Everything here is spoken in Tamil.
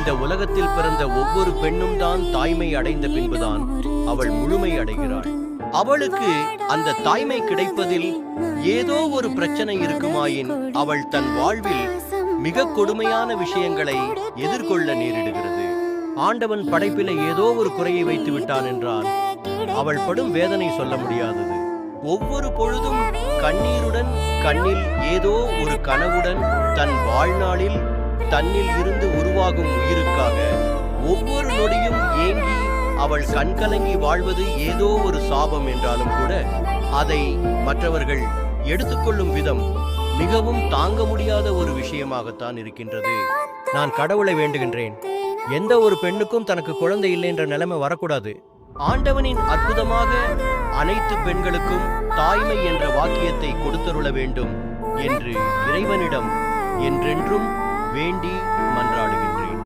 இந்த உலகத்தில் பிறந்த ஒவ்வொரு பெண்ணும் தான் தாய்மை அடைந்த பின்புதான் அவள் முழுமை அடைகிறாள். அவளுக்கு அந்த தாய்மை கிடைப்பதில் ஏதோ ஒரு பிரச்சனை இருக்குமாயின் அவள் தன் வாழ்வில் மிக கொடுமையான விஷயங்களை எதிர்கொள்ள நேரிடுகிறது. ஆண்டவன் படைப்பில ஏதோ ஒரு குறையை வைத்து விட்டான் என்றால் அவள் படும் வேதனை சொல்ல முடியாதது. ஒவ்வொரு பொழுதும் கண்ணீருடன் கண்ணில் ஏதோ ஒரு கனவுடன் தன் வாழ்நாளில் தன்னில் இருந்து உருவாகும் உயிருக்காக. ஒவ்வொரு நொடியும் ஏங்கி அவள் கண்கலங்கி வாழ்வது ஏதோ ஒரு சாபம் என்றாலும் கூட அதை மற்றவர்கள் எடுத்துக்கொள்ளும் விதம் மிகவும் தாங்க முடியாத ஒரு விஷயமாகத்தான் இருக்கின்றது. நான் கடவுளை வேண்டுகின்றேன். எந்த ஒரு பெண்ணுக்கும் தனக்கு குழந்தை இல்லை என்ற நிலைமை வரக்கூடாது. ஆண்டவனின் அற்புதமாக அனைத்து பெண்களுக்கும் தாய்மை என்ற வாக்கியத்தை கொடுத்தருள வேண்டும் என்று இறைவனிடம் என்றென்றும் வேண்டி மன்றாடுகின்றோம்.